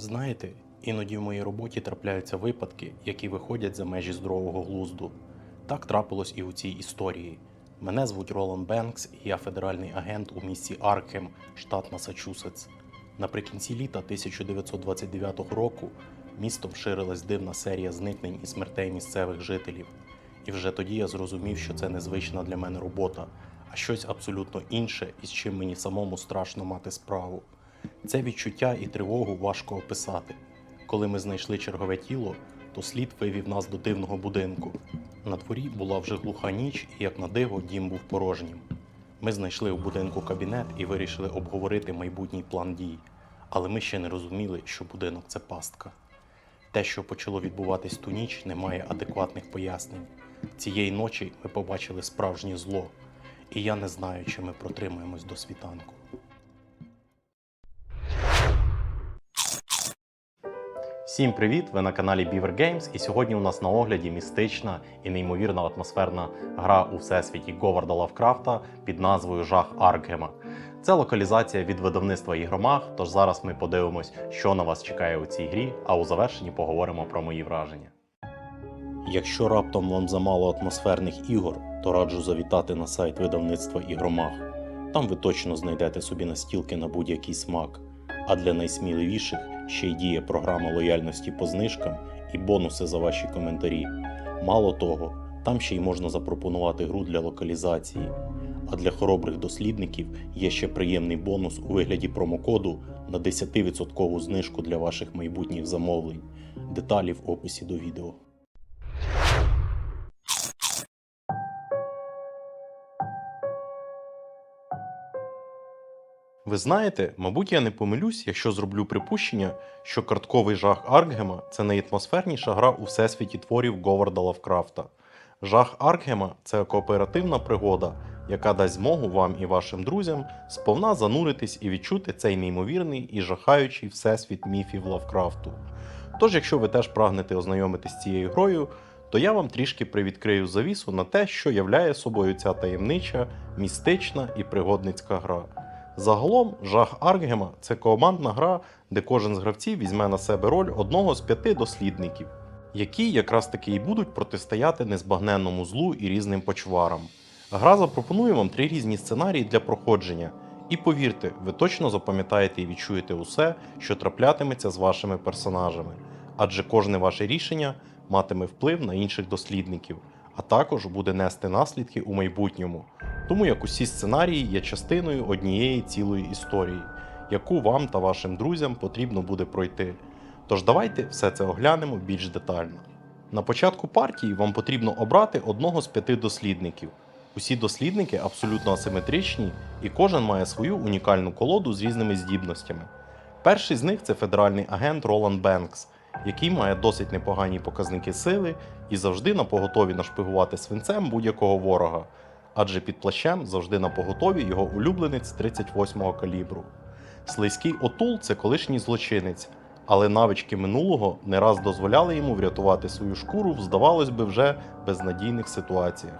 Знаєте, іноді в моїй роботі трапляються випадки, які виходять за межі здорового глузду. Так трапилось і у цій історії. Мене звуть Ролан Бенкс, і я федеральний агент у місті Аркхем, штат Масачусетс. Наприкінці літа 1929 року містом ширилась дивна серія зникнень і смертей місцевих жителів. І вже тоді я зрозумів, що це незвична для мене робота, а щось абсолютно інше, із чим мені самому страшно мати справу. Це відчуття і тривогу важко описати. Коли ми знайшли чергове тіло, то слід вивів нас до дивного будинку. На дворі була вже глуха ніч, і як на диво, дім був порожнім. Ми знайшли у будинку кабінет і вирішили обговорити майбутній план дій, але ми ще не розуміли, що будинок це пастка. Те, що почало відбуватись ту ніч, не має адекватних пояснень. Цієї ночі ми побачили справжнє зло, і я не знаю, чи ми протримаємось до світанку. Всім привіт! Ви на каналі Beaver Games, і сьогодні у нас на огляді містична і неймовірна атмосферна гра у всесвіті Говарда Лавкрафта під назвою Жах Аркгема. Це локалізація від видавництва Ігромах, тож зараз ми подивимось, що на вас чекає у цій грі, а у завершенні поговоримо про мої враження. Якщо раптом вам замало атмосферних ігор, то раджу завітати на сайт видавництва Ігромах. Там ви точно знайдете собі настілки на будь-який смак. А для найсміливіших ще й діє програма лояльності по знижкам і бонуси за ваші коментарі. Мало того, там ще й можна запропонувати гру для локалізації. А для хоробрих дослідників є ще приємний бонус у вигляді промокоду на 10% знижку для ваших майбутніх замовлень. Деталі в описі до відео. Ви знаєте, мабуть, я не помилюсь, якщо зроблю припущення, що картковий жах Аркгема це найатмосферніша гра у всесвіті творів Говарда Лавкрафта. Жах Аркгема це кооперативна пригода, яка дасть змогу вам і вашим друзям сповна зануритись і відчути цей неймовірний і жахаючий всесвіт міфів Лавкрафту. Тож, якщо ви теж прагнете ознайомитись з цією грою, то я вам трішки привідкрию завісу на те, що являє собою ця таємнича, містична і пригодницька гра. Загалом, жах Аркгема це командна гра, де кожен з гравців візьме на себе роль одного з п'яти дослідників, які якраз таки і будуть протистояти незбагненному злу і різним почварам. Гра запропонує вам три різні сценарії для проходження, і повірте, ви точно запам'ятаєте і відчуєте усе, що траплятиметься з вашими персонажами, адже кожне ваше рішення матиме вплив на інших дослідників, а також буде нести наслідки у майбутньому. Тому як усі сценарії є частиною однієї цілої історії, яку вам та вашим друзям потрібно буде пройти. Тож давайте все це оглянемо більш детально. На початку партії вам потрібно обрати одного з п'яти дослідників. Усі дослідники абсолютно асиметричні, і кожен має свою унікальну колоду з різними здібностями. Перший з них це федеральний агент Ролан Бенкс, який має досить непогані показники сили і завжди на поготові нашпигувати свинцем будь-якого ворога, адже під плащем завжди на поготові його улюбленець 38-го калібру. Слизький отул це колишній злочинець, але навички минулого не раз дозволяли йому врятувати свою шкуру в, здавалось би, вже безнадійних ситуаціях.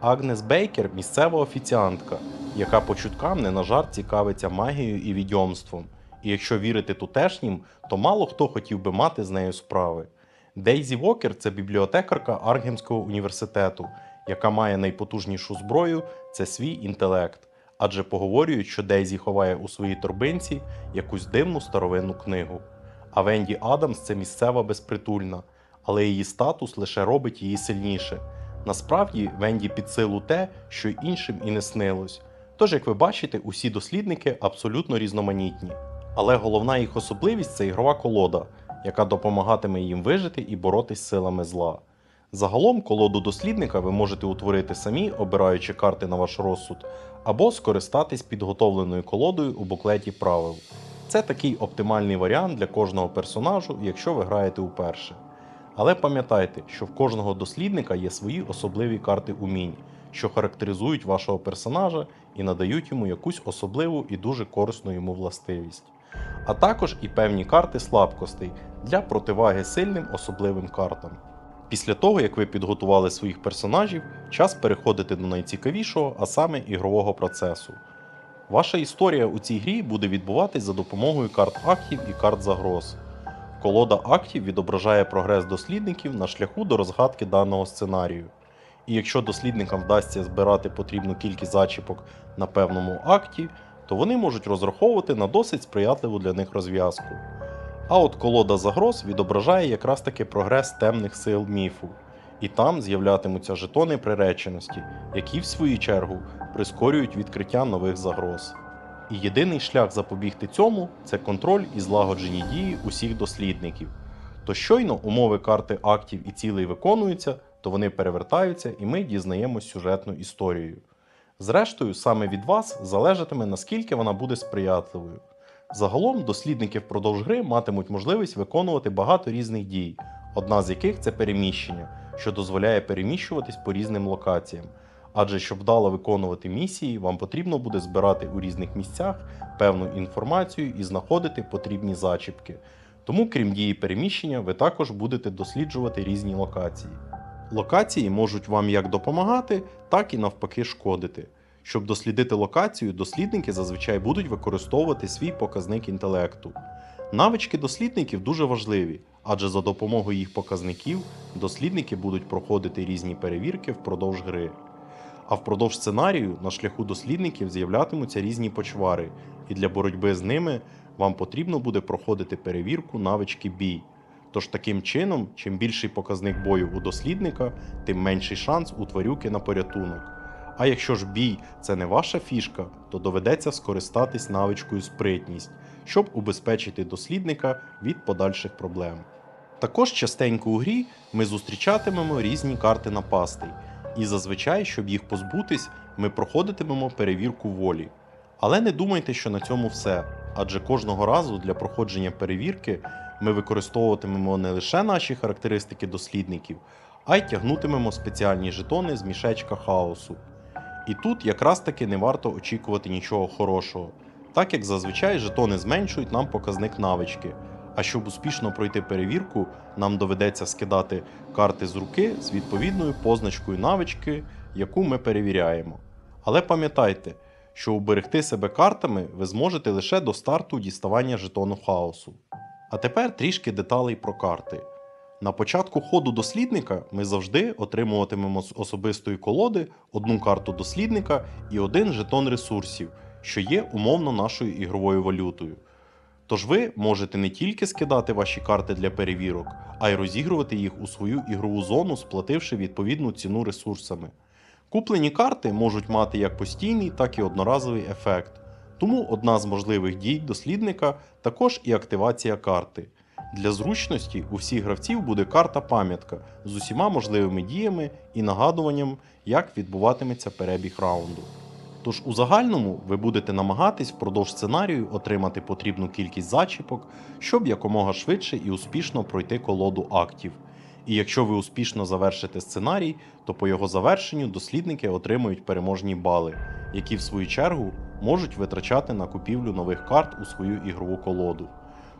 Агнес Бейкер місцева офіціантка, яка по чуткам не на жарт цікавиться магією і відьомством. І якщо вірити тутешнім, то мало хто хотів би мати з нею справи. Дейзі Вокер це бібліотекарка Аргемського університету, яка має найпотужнішу зброю це свій інтелект. Адже поговорюють, що Дейзі ховає у своїй торбинці якусь дивну старовинну книгу. А Венді Адамс це місцева безпритульна, але її статус лише робить її сильніше. Насправді Венді під силу те, що іншим і не снилось. Тож, як ви бачите, усі дослідники абсолютно різноманітні. Але головна їх особливість це ігрова колода, яка допомагатиме їм вижити і боротись силами зла. Загалом колоду дослідника ви можете утворити самі, обираючи карти на ваш розсуд, або скористатись підготовленою колодою у буклеті правил. Це такий оптимальний варіант для кожного персонажу, якщо ви граєте уперше. Але пам'ятайте, що в кожного дослідника є свої особливі карти умінь, що характеризують вашого персонажа і надають йому якусь особливу і дуже корисну йому властивість. А також і певні карти слабкостей для противаги сильним особливим картам. Після того, як ви підготували своїх персонажів, час переходити до найцікавішого, а саме ігрового процесу. Ваша історія у цій грі буде відбуватись за допомогою карт актів і карт загроз. колода актів відображає прогрес дослідників на шляху до розгадки даного сценарію. І якщо дослідникам вдасться збирати потрібну кількість зачіпок на певному акті, то вони можуть розраховувати на досить сприятливу для них розв'язку. А от колода загроз відображає якраз таки прогрес темних сил міфу, і там з'являтимуться жетони приреченості, які в свою чергу прискорюють відкриття нових загроз. І єдиний шлях запобігти цьому це контроль і злагоджені дії усіх дослідників. То щойно умови карти актів і цілей виконуються, то вони перевертаються і ми дізнаємось сюжетну історію. Зрештою, саме від вас залежатиме, наскільки вона буде сприятливою. Загалом дослідники впродовж гри матимуть можливість виконувати багато різних дій, одна з яких це переміщення, що дозволяє переміщуватись по різним локаціям. Адже щоб вдало виконувати місії, вам потрібно буде збирати у різних місцях певну інформацію і знаходити потрібні зачіпки. Тому, крім дії переміщення, ви також будете досліджувати різні локації. Локації можуть вам як допомагати, так і навпаки шкодити. Щоб дослідити локацію, дослідники зазвичай будуть використовувати свій показник інтелекту. Навички дослідників дуже важливі, адже за допомогою їх показників дослідники будуть проходити різні перевірки впродовж гри. А впродовж сценарію на шляху дослідників з'являтимуться різні почвари, і для боротьби з ними вам потрібно буде проходити перевірку навички бій. Тож таким чином, чим більший показник бою у дослідника, тим менший шанс у тварюки на порятунок. А якщо ж бій це не ваша фішка, то доведеться скористатись навичкою спритність, щоб убезпечити дослідника від подальших проблем. Також частенько у грі ми зустрічатимемо різні карти напастей, і зазвичай, щоб їх позбутись, ми проходитимемо перевірку волі. Але не думайте, що на цьому все, адже кожного разу для проходження перевірки ми використовуватимемо не лише наші характеристики дослідників, а й тягнутимемо спеціальні жетони з мішечка хаосу. І тут якраз таки не варто очікувати нічого хорошого, так як зазвичай жетони зменшують нам показник навички. А щоб успішно пройти перевірку, нам доведеться скидати карти з руки з відповідною позначкою навички, яку ми перевіряємо. Але пам'ятайте, що уберегти себе картами ви зможете лише до старту діставання жетону хаосу. А тепер трішки деталей про карти. На початку ходу дослідника ми завжди отримуватимемо з особистої колоди одну карту дослідника і один жетон ресурсів, що є умовно нашою ігровою валютою. Тож ви можете не тільки скидати ваші карти для перевірок, а й розігрувати їх у свою ігрову зону, сплативши відповідну ціну ресурсами. Куплені карти можуть мати як постійний, так і одноразовий ефект. Тому одна з можливих дій дослідника також і активація карти. Для зручності у всіх гравців буде карта пам'ятка з усіма можливими діями і нагадуванням, як відбуватиметься перебіг раунду. Тож у загальному ви будете намагатись впродовж сценарію отримати потрібну кількість зачіпок, щоб якомога швидше і успішно пройти колоду актів. І якщо ви успішно завершите сценарій, то по його завершенню дослідники отримують переможні бали, які в свою чергу можуть витрачати на купівлю нових карт у свою ігрову колоду.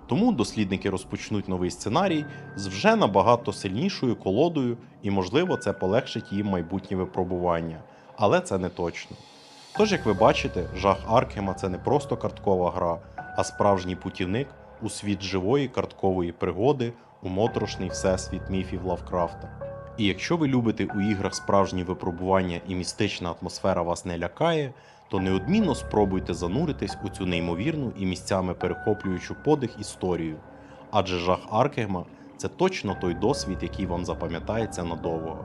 Тому дослідники розпочнуть новий сценарій з вже набагато сильнішою колодою, і, можливо, це полегшить їм майбутні випробування. Але це не точно. Тож, як ви бачите, жах Аркхема це не просто карткова гра, а справжній путівник у світ живої карткової пригоди у моторошний всесвіт міфів Лавкрафта. І якщо ви любите у іграх справжні випробування і містична атмосфера вас не лякає, то неодмінно спробуйте зануритись у цю неймовірну і місцями перехоплюючу подих історію. Адже жах Аркегма це точно той досвід, який вам запам'ятається надовго.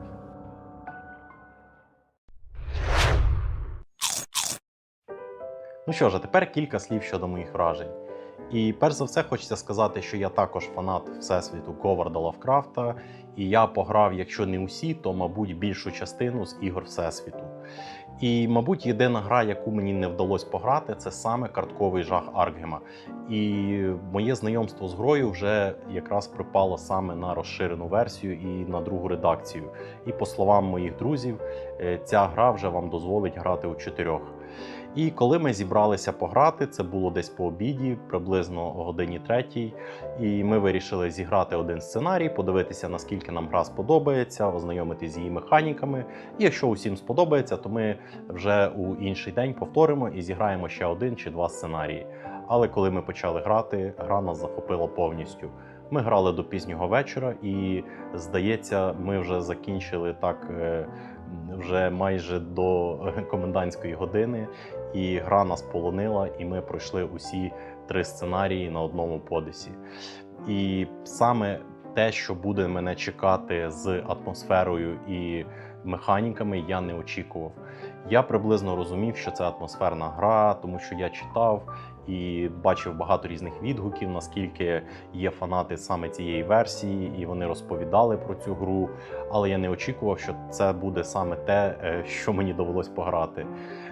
Ну що ж, а тепер кілька слів щодо моїх вражень. І перш за все хочеться сказати, що я також фанат Всесвіту Говарда Лавкрафта, і я пограв, якщо не усі, то мабуть більшу частину з ігор Всесвіту. І, мабуть, єдина гра, яку мені не вдалося пограти, це саме картковий жах Аркгема. І моє знайомство з грою вже якраз припало саме на розширену версію і на другу редакцію. І по словам моїх друзів, е, ця гра вже вам дозволить грати у чотирьох. І коли ми зібралися пограти, це було десь по обіді, приблизно о годині третій. І ми вирішили зіграти один сценарій, подивитися, наскільки нам гра сподобається, ознайомитися з її механіками. І якщо усім сподобається, то ми вже у інший день повторимо і зіграємо ще один чи два сценарії. Але коли ми почали грати, гра нас захопила повністю. Ми грали до пізнього вечора, і здається, ми вже закінчили так е, вже майже до комендантської години. І гра нас полонила, і ми пройшли усі три сценарії на одному подисі. І саме те, що буде мене чекати з атмосферою і механіками, я не очікував. Я приблизно розумів, що це атмосферна гра, тому що я читав і бачив багато різних відгуків, наскільки є фанати саме цієї версії, і вони розповідали про цю гру. Але я не очікував, що це буде саме те, е, що мені довелось пограти.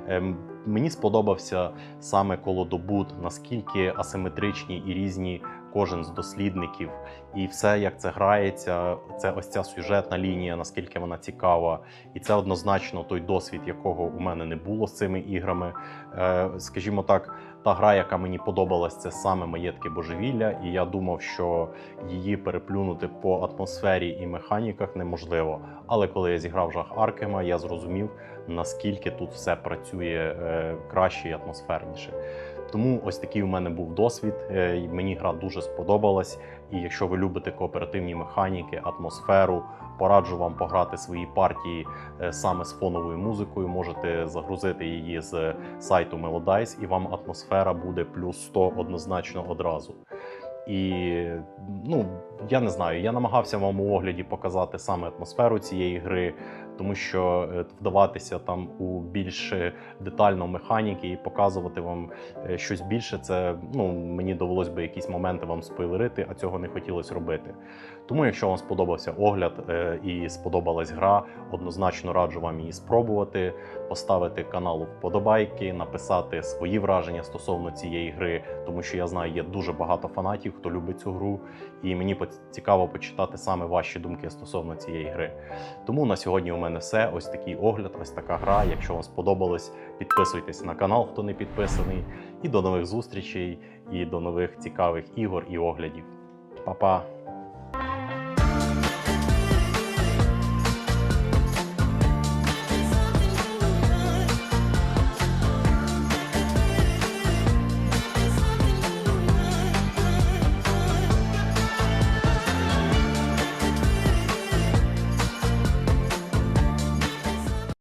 Ем, Мені сподобався саме колодобут, наскільки асиметричні і різні кожен з дослідників, і все, як це грається, це ось ця сюжетна лінія, наскільки вона цікава, і це однозначно той досвід, якого у мене не було з цими іграми. Е, Скажімо так, та гра, яка мені подобалась, це саме маєтки божевілля, і я думав, що її переплюнути по атмосфері і механіках неможливо. Але коли я зіграв жах Аркема, я зрозумів, наскільки тут все працює е, краще і атмосферніше. Тому ось такий у мене був досвід. е, Мені гра дуже сподобалась. І якщо ви любите кооперативні механіки, атмосферу, пораджу вам пограти свої партії е, саме з фоновою музикою. Можете загрузити її з сайту Melodice, і вам атмосфера буде плюс 100 однозначно одразу. І ну я не знаю, я намагався вам у огляді показати саме атмосферу цієї гри, тому що е, вдаватися там у більш е, детально механіки і показувати вам е, щось більше, це ну мені довелось би якісь моменти вам спойлерити, а цього не хотілося робити. Тому, якщо вам сподобався огляд е, і сподобалась гра, однозначно раджу вам її спробувати, поставити каналу вподобайки, написати свої враження стосовно цієї гри, тому що я знаю, є дуже багато фанатів, хто любить цю гру, і мені цікаво почитати саме ваші думки стосовно цієї гри. Тому на сьогодні у мене все. Ось такий огляд, ось така гра. Якщо вам сподобалось, підписуйтесь на канал, хто не підписаний. І до нових зустрічей, і до нових цікавих ігор і оглядів. Па-па!